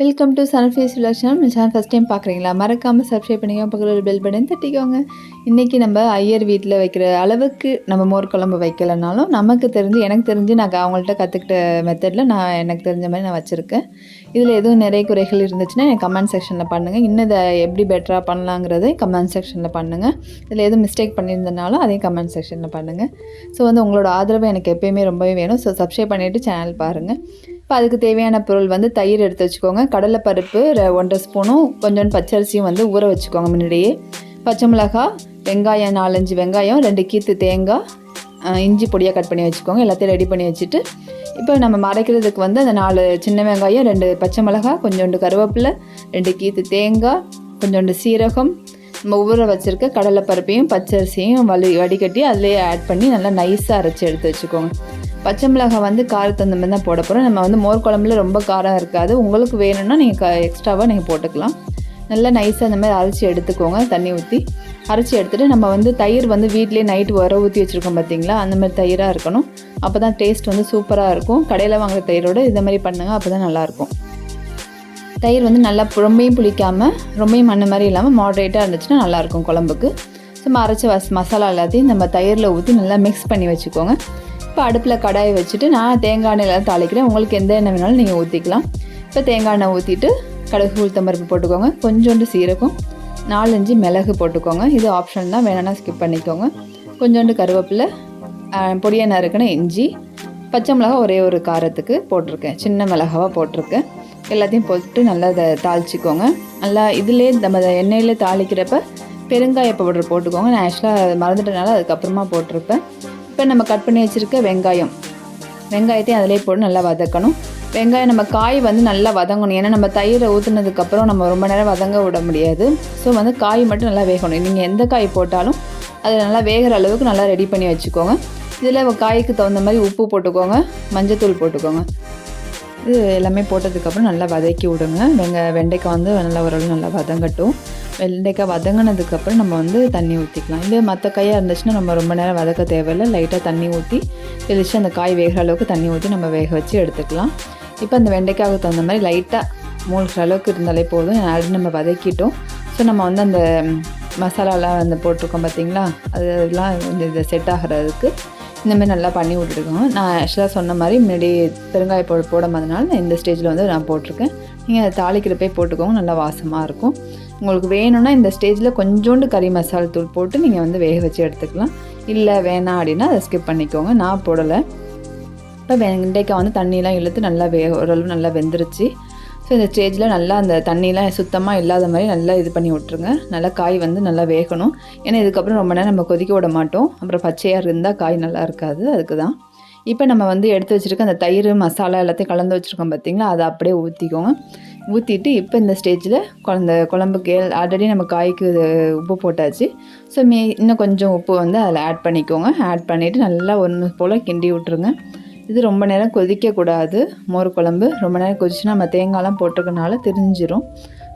Welcome to சன்ஃபேஸ் விலாக்ஷன் நம்ம channel first time பார்க்குறீங்களா? மறக்காமல் சப்ஸ்கிரைப் பண்ணிக்கோ பக்கத்தில் பெல் பட்டன் தட்டிக்கோங்க. இன்றைக்கி நம்ம ஐயர் வீட்டில் வைக்கிற அளவுக்கு நம்ம மோர் குழம்பு வைக்கலைனாலும் நமக்கு தெரிஞ்சு எனக்கு தெரிஞ்சு நான் அவங்கள்ட்ட கற்றுக்கிட்ட மெத்தடில் நான் எனக்கு தெரிஞ்ச மாதிரி நான் வச்சுருக்கேன். இதில் எதுவும் நிறைய குறைகள் இருந்துச்சுன்னா எனக்கு கமெண்ட் செக்ஷனில் பண்ணுங்கள் இன்னும் இதை எப்படி பெட்டராக பண்ணலாங்கிறதை கமெண்ட் செக்ஷனில் பண்ணுங்கள் இதில் எதுவும் மிஸ்டேக் பண்ணியிருந்தனாலும் அதையும் கமெண்ட் செக்ஷனில் பண்ணுங்கள் ஸோ வந்து உங்களோட ஆதரவு எனக்கு எப்போயுமே ரொம்பவே வேணும். ஸோ சப்ஸ்கிரைப் பண்ணிவிட்டு சேனல் பாருங்கள் இப்போ அதுக்கு தேவையான பொருள் வந்து தயிர் எடுத்து வச்சுக்கோங்க. கடலைப்பருப்பு ஒன்றரை ஸ்பூனும் கொஞ்சோண்டு பச்சரிசியும் வந்து ஊற வச்சுக்கோங்க முன்னாடியே. பச்சை மிளகாய் வெங்காயம் நாலஞ்சு வெங்காயம் ரெண்டு கீத்து தேங்காய் இஞ்சி பொடியாக கட் பண்ணி வச்சுக்கோங்க. எல்லாத்தையும் ரெடி பண்ணி வச்சுட்டு இப்போ நம்ம மறைக்கிறதுக்கு வந்து அந்த நாலு சின்ன வெங்காயம் ரெண்டு பச்சை மிளகாய் கொஞ்சோண்டு கருவேப்பிலை ரெண்டு கீத்து தேங்காய் கொஞ்சோண்டு சீரகம். நம்ம ஊற வச்சுருக்க கடலைப்பருப்பையும் பச்சரிசியும் வலி வடிகட்டி அதிலேயே ஆட் பண்ணி நல்லா நைஸாக அரைச்சி எடுத்து வச்சுக்கோங்க. பச்சை மிளகாய் வந்து காரத்து அந்த மாதிரி தான் போட போகிறோம் நம்ம வந்து மோர் குழம்புல ரொம்ப காரம் இருக்காது. உங்களுக்கு வேணும்னா நீங்கள் க எக்ஸ்ட்ராவாக நீங்கள் போட்டுக்கலாம். நல்லா நைஸாக அந்த மாதிரி அரைச்சி எடுத்துக்கோங்க தண்ணி ஊற்றி அரைச்சி எடுத்துகிட்டு நம்ம வந்து தயிர் வந்து வீட்லேயே நைட்டு உர ஊற்றி வச்சுருக்கோம் பார்த்தீங்களா அந்த மாதிரி தயிராக இருக்கணும். அப்போ தான் டேஸ்ட் வந்து சூப்பராக இருக்கும். கடையில் வாங்குற தயிரோட இந்த மாதிரி பண்ணுங்கள் அப்போ தான் நல்லாயிருக்கும் தயிர் வந்து நல்லா ரொம்பையும் புளிக்காமல் ரொம்பையும் மண்ணு மாதிரி இல்லாமல் மாடரேட்டாக இருந்துச்சுன்னா நல்லாயிருக்கும் குழம்புக்கு. சும்மா அரைச்ச வச மசாலா எல்லாத்தையும் நம்ம தயிரில் ஊற்றி நல்லா மிக்ஸ் பண்ணி வச்சுக்கோங்க. இப்போ அடுப்பில் கடாயை வச்சுட்டு நான் தேங்காய் எண்ணெயில் தாளிக்கிறேன். உங்களுக்கு எந்த எண்ணெய் வேணாலும் நீங்கள் ஊற்றிக்கலாம் இப்போ தேங்காய் எண்ணெய் ஊற்றிட்டு கடுகு உளுத்தம்பருப்பு போட்டுக்கோங்க. கொஞ்சோண்டு சீரகம் நாலஞ்சு மிளகு போட்டுக்கோங்க. இது ஆப்ஷன் தான் வேணும்னா ஸ்கிப் பண்ணிக்கோங்க. கொஞ்சோண்டு கருவேப்பிலை பொடியை நறுக்கின இஞ்சி பச்சை மிளகா ஒரே ஒரு காரத்துக்கு போட்டிருக்கேன். சின்ன மிளகாவாக போட்டிருக்கேன். எல்லாத்தையும் போட்டு நல்லா அதை தாளிச்சிக்கோங்க. நல்லா இதிலே நம்ம அதை எண்ணெயில் தாளிக்கிறப்ப பெருங்காய பவுடர் போட்டுக்கோங்க. நான் ஆக்சுவலாக மறந்துட்டனால அதுக்கப்புறமா போட்டிருப்பேன். இப்போ நம்ம கட் பண்ணி வச்சுருக்க வெங்காயம். வெங்காயத்தையும் அதிலே போட்டு நல்லா வதக்கணும். வெங்காயம் நம்ம காய் வந்து நல்லா வதங்கணும். ஏன்னா நம்ம தயிரை ஊற்றுனதுக்கப்புறம் நம்ம ரொம்ப நேரம் வதங்க விட முடியாது. ஸோ வந்து காய் மட்டும் நல்லா வேகணும். நீங்கள் எந்த காய் போட்டாலும் அது நல்லா வேகிற அளவுக்கு நல்லா ரெடி பண்ணி வச்சுக்கோங்க. இதில் காய்க்கு தகுந்த மாதிரி உப்பு போட்டுக்கோங்க. மஞ்சத்தூள் போட்டுக்கோங்க. இது எல்லாமே போட்டதுக்கப்புறம் நல்லா வதக்கி விடுங்க. வெங்க வெண்டைக்காய் வந்து நல்லா ஓரளவு நல்லா வதங்கட்டும். வெண்டைக்காய் வதங்கினதுக்கப்புறம் நம்ம வந்து தண்ணி ஊற்றிக்கலாம் இதே மற்ற காயாக இருந்துச்சுன்னா நம்ம ரொம்ப நேரம் வதக்க தேவையில்லை. லைட்டாக தண்ணி ஊற்றி தெளித்து அந்த காய் வேகிற அளவுக்கு தண்ணி ஊற்றி நம்ம வேக வச்சு எடுத்துக்கலாம். இப்போ அந்த வெண்டைக்காய்க்கு தகுந்த மாதிரி லைட்டாக மூழ்கிற அளவுக்கு இருந்தாலே போதும். ஆல்ரெடி நம்ம வதக்கிட்டோம். ஸோ நம்ம வந்து அந்த மசாலாலாம் வந்து போட்டிருக்கோம் பார்த்தீங்களா அது அதெல்லாம் வந்து இது செட் ஆகிறதுக்கு. இந்த மாதிரி நல்லா பண்ணி விட்டுருக்கோங்க நான் ஆக்சுவலாக சொன்ன மாதிரி முன்னாடி பெருங்காய போட போடாமதுனால நான் இந்த ஸ்டேஜில் வந்து நான் போட்டிருக்கேன். நீங்கள் அதை தாளிக்கிறப்பே போட்டுக்கோங்க நல்லா வாசமாக இருக்கும். உங்களுக்கு வேணும்னா இந்த ஸ்டேஜில் கொஞ்சோண்டு கறி மசாலா தூள் போட்டு நீங்கள் வந்து வேக வச்சு எடுத்துக்கலாம். இல்லை வேணாம் அப்படின்னா அதை ஸ்கிப் பண்ணிக்கோங்க. நான் போடலை. இப்போ வெண்டைக்காய் வந்து தண்ணியெலாம் இழுத்து நல்லா வே ஓரளவு நல்லா வெந்துருச்சு. ஸோ இந்த ஸ்டேஜில் நல்லா அந்த தண்ணியெலாம் சுத்தமாக இல்லாத மாதிரி நல்லா இது பண்ணி விட்ருங்க நல்லா காய் வந்து நல்லா வேகணும். ஏன்னா இதுக்கப்புறம் ரொம்ப நேரம் நம்ம கொதிக்க விட மாட்டோம். அப்புறம் பச்சையாக இருந்தால் காய் நல்லா இருக்காது. அதுக்கு தான் இப்போ நம்ம வந்து எடுத்து வச்சுருக்க அந்த தயிர் மசாலா எல்லாத்தையும் கலந்து வச்சுருக்கோம் பார்த்தீங்களா அதை அப்படியே ஊற்றிக்கோங்க ஊற்றிட்டு இப்போ இந்த ஸ்டேஜில் குழந்த குழம்புக்கு ஆல்ரெடி நம்ம காய்க்கு உப்பு போட்டாச்சு. ஸோ மீ இன்னும் கொஞ்சம் உப்பு வந்து அதில் ஆட் பண்ணிக்கோங்க. ஆட் பண்ணிவிட்டு நல்லா ஒன்று போல் கிண்டி விட்ருங்க இது ரொம்ப நேரம் கொதிக்கக்கூடாது. மோர் குழம்பு ரொம்ப நேரம் கொதிச்சுன்னா நம்ம தேங்காய்லாம் போட்டிருக்கனால தெரிஞ்சிடும்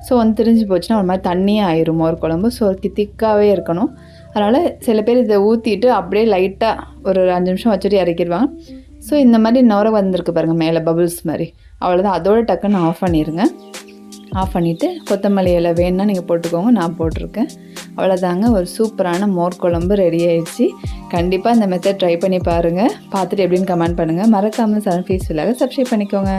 ஸோ வந்து திரிஞ்சு போச்சுன்னா ஒரு மாதிரி தண்ணியே ஆயிரும் மோர் குழம்பு. ஸோ திக்காகவே இருக்கணும். அதனால் சில பேர் இதை ஊற்றிட்டு அப்படியே லைட்டாக ஒரு அஞ்சு நிமிஷம் வச்சுட்டு இறக்கிடுவாங்க. ஸோ இந்த மாதிரி நுர வந்திருக்கு பாருங்கள் மேலே பபுள்ஸ் மாதிரி. அவ்வளோதான் அதோட டக்குன்னு ஆஃப் பண்ணிடுங்க ஆஃப் பண்ணிவிட்டு கொத்தமல்லி இலை வேணும்னா நீங்கள் போட்டுக்கோங்க. நான் போட்டிருக்கேன். அவ்வளோதாங்க ஒரு சூப்பரான மோர் குழம்பு ரெடி ஆயிடுச்சு. கண்டிப்பாக இந்த மெத்தட் ட்ரை பண்ணி பாருங்கள் பார்த்துட்டு எப்படின்னு கமெண்ட் பண்ணுங்கள் மறக்காமல் சன் ஃபீஸ் விலாக சப்ஸ்கிரைப் பண்ணிக்கோங்க.